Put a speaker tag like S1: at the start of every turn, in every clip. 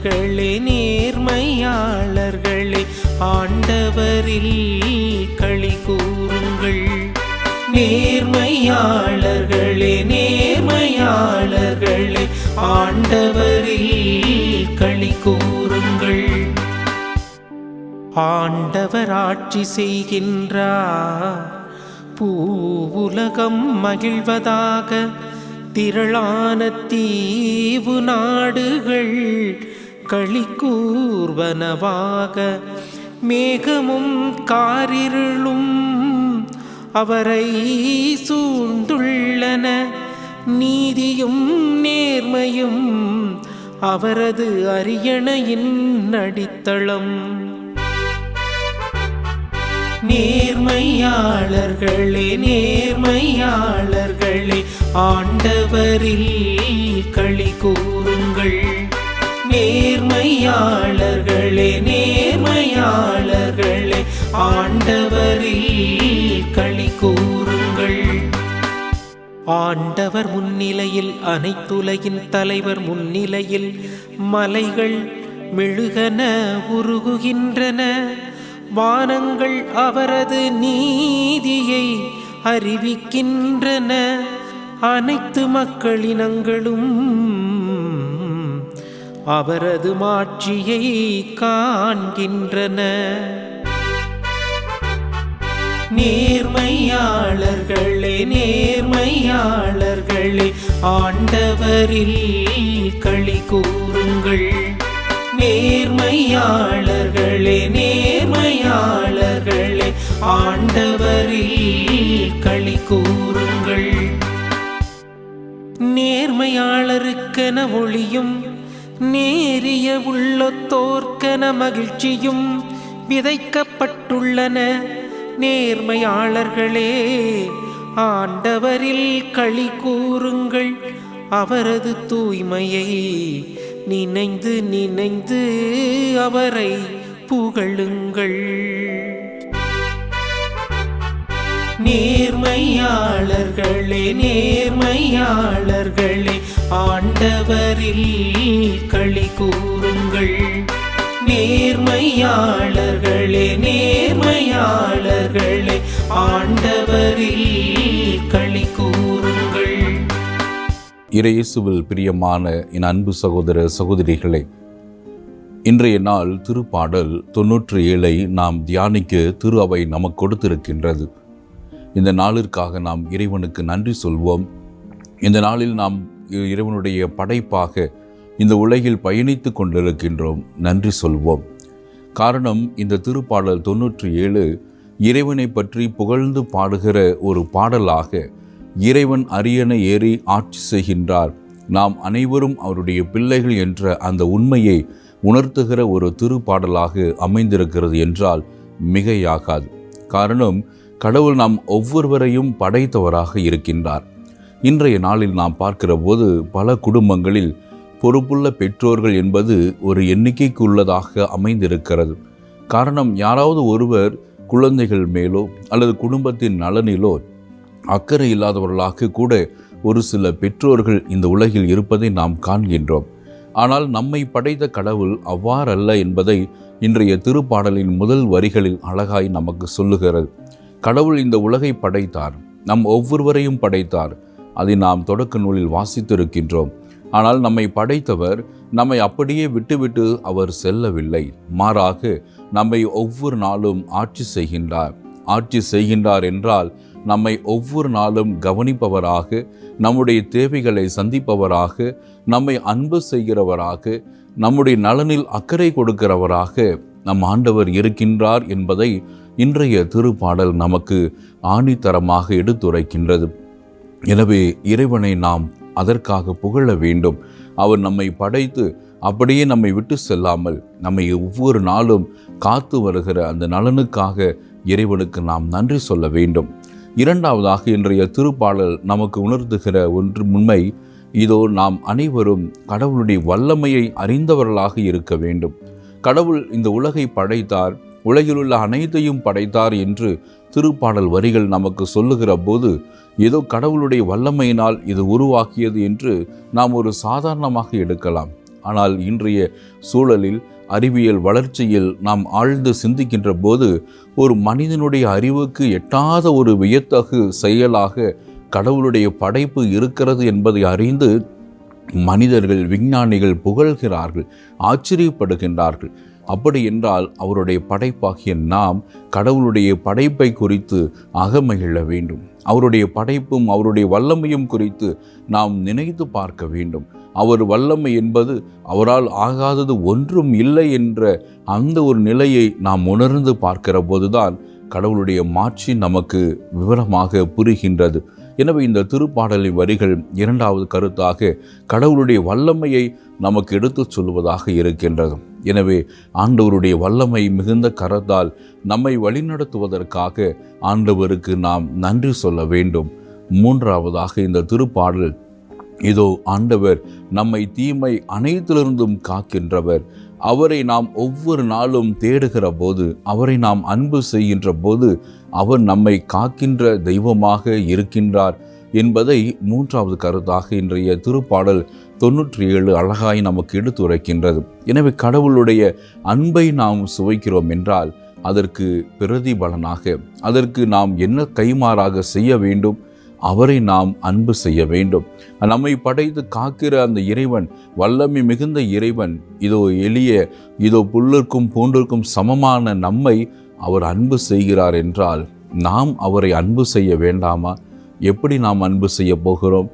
S1: ஆண்டவர்களே நேர்மையாளர்களே ஆண்டவரில் களி கூறுங்கள். நேர்மையாளர்களே நேர்மையாளர்களே ஆண்டவரில் களி கூறுங்கள். ஆண்டவர் ஆட்சி செய்கின்றார். பூவுலகம் மகிழ்வதாக திரளான தீவு நாடுகள் களி கூர்வனவாக மேகமும் காரிருளும் அவரை சூழ்ந்துள்ளன. நீதியும் நேர்மையும் அவரது அரியணையின் அடித்தளம். நேர்மையாளர்களே நேர்மையாளர்களே ஆண்டவரில் களி கூறுங்கள் நேர்மையாளர்களே நேர்மையாளர்களே ஆண்டவரில் களி கூறுங்கள். ஆண்டவர் முன்னிலையில் அனைத்துலகின் தலைவர் முன்னிலையில் மலைகள் மெழுகன உருகுகின்றன. வானங்கள் அவரது நீதியை அறிவிக்கின்றன. அனைத்து மக்களினங்களும் அவரது மாட்சியை காண்கின்றன. நேர்மையாளர்களே நேர்மையாளர்களே ஆண்டவரில் களி கூறுங்கள். நேர்மையாளர்களே நேர்மையாளர்களே ஆண்டவரில் களி கூறுங்கள். நேர்மையாளருக்கென ஒளியும் நேரிய உள்ளத்தோர்க்கன மகிழ்ச்சியும் விதைக்கப்பட்டுள்ளன. நேர்மையாளர்களே ஆண்டவரில் களி கூறுங்கள். அவரது தூய்மையை நினைந்து நினைந்து அவரை புகழுங்கள். நேர்மையாளர்களே நேர்மையாளர்களே ஆண்டவரில் களி கூறுங்கள். நேர்மையாளர்களே நேர்மையாளர்களே ஆண்டவரில் களி கூறுங்கள்.
S2: இறையேசுவில் பிரியமான என் அன்பு சகோதர சகோதரிகளே இன்றைய நாள் திருப்பாடல் தொன்னூற்றி ஏழை நாம் தியானிக்க திரு அவை நமக்கு கொடுத்திருக்கின்றது. இந்த நாளிற்காக நாம் இறைவனுக்கு நன்றி சொல்வோம். இந்த நாளில் நாம் இறைவனுடைய படைப்பாக இந்த உலகில் பயணித்து கொண்டிருக்கின்றோம். நன்றி சொல்வோம். காரணம் இந்த திருப்பாடல் தொன்னூற்றி ஏழு இறைவனை பற்றி புகழ்ந்து பாடுகிற ஒரு பாடலாக இறைவன் அரியணை ஏறி ஆட்சி செய்கின்றார். நாம் அனைவரும் அவருடைய பிள்ளைகள் என்ற அந்த உண்மையை உணர்த்துகிற ஒரு திருப்பாடலாக அமைந்திருக்கிறது என்றால் மிகையாகாது. காரணம் கடவுள் நாம் ஒவ்வொருவரையும் படைத்தவராக இருக்கின்றார். இன்றைய நாளில் நாம் பார்க்கிற போது பல குடும்பங்களில் பொறுப்புள்ள பெற்றோர்கள் என்பது ஒரு எண்ணிக்கைக்கு உள்ளதாக அமைந்திருக்கிறது. காரணம் யாராவது ஒருவர் குழந்தைகள் மேலோ அல்லது குடும்பத்தின் நலனிலோ அக்கறை இல்லாதவர்களாக கூட ஒரு சில பெற்றோர்கள் இந்த உலகில் இருப்பதை நாம் காண்கின்றோம். ஆனால் நம்மை படைத்த கடவுள் அவ்வாறல்ல என்பதை இன்றைய திருப்பாடலின் முதல் வரிகளில் அழகாய் நமக்கு சொல்லுகிறது. கடவுள் இந்த உலகை படைத்தார். நம் ஒவ்வொருவரையும் படைத்தார். அதை நாம் தொடக்க நூலில் வாசித்திருக்கின்றோம். ஆனால் நம்மை படைத்தவர் நம்மை அப்படியே விட்டுவிட்டு அவர் செல்லவில்லை. மாறாக நம்மை ஒவ்வொரு நாளும் ஆட்சி செய்கின்றார். ஆட்சி செய்கின்றார் என்றால் நம்மை ஒவ்வொரு நாளும் கவனிப்பவராக நம்முடைய தேவைகளை சந்திப்பவராக நம்மை அன்பு செய்கிறவராக நம்முடைய நலனில் அக்கறை கொடுக்கிறவராக நம் ஆண்டவர் இருக்கின்றார் என்பதை இன்றைய திருப்பாடல் நமக்கு ஆணித்தரமாக எடுத்துரைக்கின்றது. எனவே இறைவனை நாம் அதற்காக புகழ வேண்டும். அவர் நம்மை படைத்து அப்படியே நம்மை விட்டு செல்லாமல் நம்மை ஒவ்வொரு நாளும் காத்து வருகிற அந்த நலனுக்காக இறைவனுக்கு நாம் நன்றி சொல்ல வேண்டும். இரண்டாவதாக இன்றைய திருப்பாடல் நமக்கு உணர்த்துகிற ஒன்று உண்மை. இதோ நாம் அனைவரும் கடவுளுடைய வல்லமையை அறிந்தவர்களாக இருக்க வேண்டும். கடவுள் இந்த உலகை படைத்தார் உலகிலுள்ள அனைத்தையும் படைத்தார் என்று திருப்பாடல் வரிகள் நமக்கு சொல்லுகிற போது ஏதோ கடவுளுடைய வல்லமையினால் இது உருவாக்கியது என்று நாம் ஒரு சாதாரணமாக எடுக்கலாம். ஆனால் இன்றைய சூழலில் அறிவியல் வளர்ச்சியில் நாம் ஆழ்ந்து சிந்திக்கின்ற போது ஒரு மனிதனுடைய அறிவுக்கு எட்டாத ஒரு வியத்தகு செயலாக கடவுளுடைய படைப்பு இருக்கிறது என்பதை அறிந்து மனிதர்கள் விஞ்ஞானிகள் புகழ்கிறார்கள் ஆச்சரியப்படுகின்றார்கள். அப்படி என்றால் அவருடைய படைப்பாகிய நாம் கடவுளுடைய படைப்பை குறித்து அகமகிழ வேண்டும். அவருடைய படைப்பும் அவருடைய வல்லமையும் குறித்து நாம் நினைத்து பார்க்க வேண்டும். அவர் வல்லமை என்பது அவரால் ஆகாதது ஒன்றும் இல்லை என்ற அந்த ஒரு நிலையை நாம் உணர்ந்து பார்க்கிற போதுதான் கடவுளுடைய மாட்சி நமக்கு விவரமாக புரிகின்றது. எனவே இந்த திருப்பாடலின் வரிகள் இரண்டாவது கருத்தாக கடவுளுடைய வல்லமையை நமக்கு எடுத்துச் சொல்வதாக இருக்கின்றது. எனவே ஆண்டவருடைய வல்லமை மிகுந்த கரத்தால் நம்மை வழிநடத்துவதற்காக ஆண்டவருக்கு நாம் நன்றி சொல்ல வேண்டும். மூன்றாவதாக இந்த திருப்பாடல் இதோ ஆண்டவர் நம்மை தீமை அனைத்திலிருந்தும் காக்கின்றவர். அவரை நாம் ஒவ்வொரு நாளும் தேடுகிற போது அவரை நாம் அன்பு செய்கின்ற போது அவர் நம்மை காக்கின்ற தெய்வமாக இருக்கின்றார் என்பதை மூன்றாவது கருத்தாக இன்றைய திருப்பாடல் தொன்னூற்றி ஏழு அழகாய் நமக்கு எடுத்துரைக்கின்றது எனவே கடவுளுடைய அன்பை நாம் சுவைக்கிறோம் என்றால் அதற்கு பிரதிபலனாக அதற்கு நாம் என்ன கைமாறாக செய்ய வேண்டும் அவரை நாம் அன்பு செய்ய வேண்டும். நம்மை படைத்து காக்கிற அந்த இறைவன் வல்லமை மிகுந்த இறைவன் இதோ எளிய இதோ புல்லிற்கும் பூண்டிற்கும் சமமான நம்மை அவர் அன்பு செய்கிறார் என்றால் நாம் அவரை அன்பு செய்ய வேண்டாமா? எப்படி நாம் அன்பு செய்ய போகிறோம்?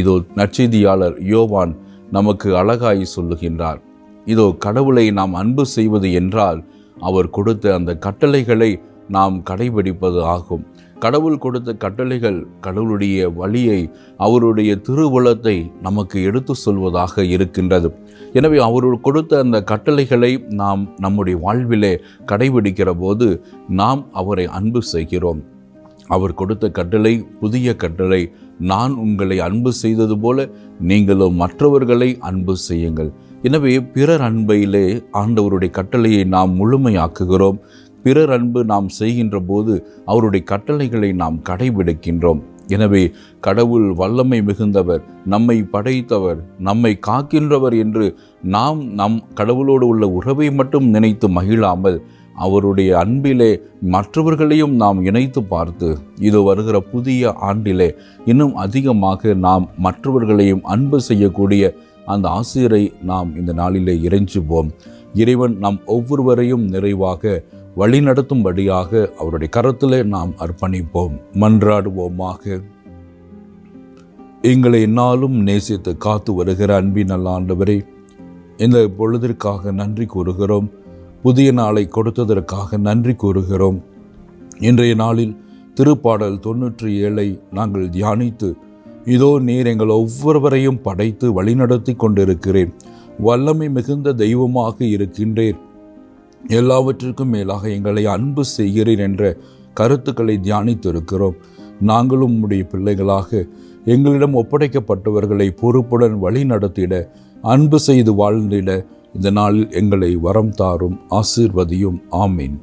S2: இதோ நற்செய்தியாளர் யோவான் நமக்கு அழகாய் சொல்லுகின்றார். இதோ கடவுளை நாம் அன்பு செய்வது என்றால் அவர் கொடுத்த அந்த கட்டளைகளை நாம் கடைபிடிப்பது ஆகும். கடவுள் கொடுத்த கட்டளைகள் கடவுளுடைய வழியை அவருடைய திருவுளத்தை நமக்கு எடுத்து சொல்வதாக இருக்கின்றது. எனவே அவர் கொடுத்த அந்த கட்டளைகளை நாம் நம்முடைய வாழ்விலே கடைபிடிக்கிற போது நாம் அவரை அன்பு செய்கிறோம். அவர் கொடுத்த கட்டளை புதிய கட்டளை நான் உங்களை அன்பு செய்தது போல நீங்களும் மற்றவர்களை அன்பு செய்யுங்கள். எனவே பிறர் அன்பையிலே ஆண்டவருடைய கட்டளையை நாம் முழுமையாக்குகிறோம். பிறர் அன்பு நாம் செய்கின்ற போது அவருடைய கட்டளைகளை நாம் கடைபிடிக்கின்றோம். எனவே கடவுள் வல்லமை மிகுந்தவர் நம்மை படைத்தவர் நம்மை காக்கின்றவர் என்று நாம் நம் கடவுளோடு உள்ள உறவை மட்டும் நினைத்து மகிழாமல் அவருடைய அன்பிலே மற்றவர்களையும் நாம் இணைத்து பார்த்து இது வருகிற புதிய ஆண்டிலே இன்னும் அதிகமாக நாம் மற்றவர்களையும் அன்பு செய்யக்கூடிய அந்த ஆசிரியரை நாம் இந்த நாளிலே இறைஞ்சுவோம். இறைவன் நம் ஒவ்வொருவரையும் நிறைவாக வழிநடத்தும்படியாக அவருடைய கரத்திலே நாம் அர்ப்பணிப்போம். மன்றாடுவோமாக. எங்களை என்னாலும் நேசித்து காத்து வருகிற அன்பின் நல்ல ஆண்டவரே இந்த பொழுதிற்காக நன்றி கூறுகிறோம். புதிய நாளை கொடுத்ததற்காக நன்றி கூறுகிறோம். இன்றைய நாளில் திருப்பாடல் தொன்னூற்றி ஏழை நாங்கள் தியானித்து இதோ நீர் எங்கள் ஒவ்வொருவரையும் படைத்து வழிநடத்தி கொண்டிருக்கிறேன். வல்லமை மிகுந்த தெய்வமாக இருக்கின்றேன். எல்லாவற்றிற்கும் மேலாக எங்களை அன்பு செய்கிறேன் என்ற கருத்துக்களை தியானித்திருக்கிறோம். நாங்களும் உம்முடைய பிள்ளைகளாக எங்களிடம் ஒப்படைக்கப்பட்டவர்களை பொறுப்புடன் வழி நடத்திட அன்பு செய்து வாழ்ந்திட இந்த நாளில் எங்களை வரம் தாரும் ஆசீர்வதியும். ஆமீன்.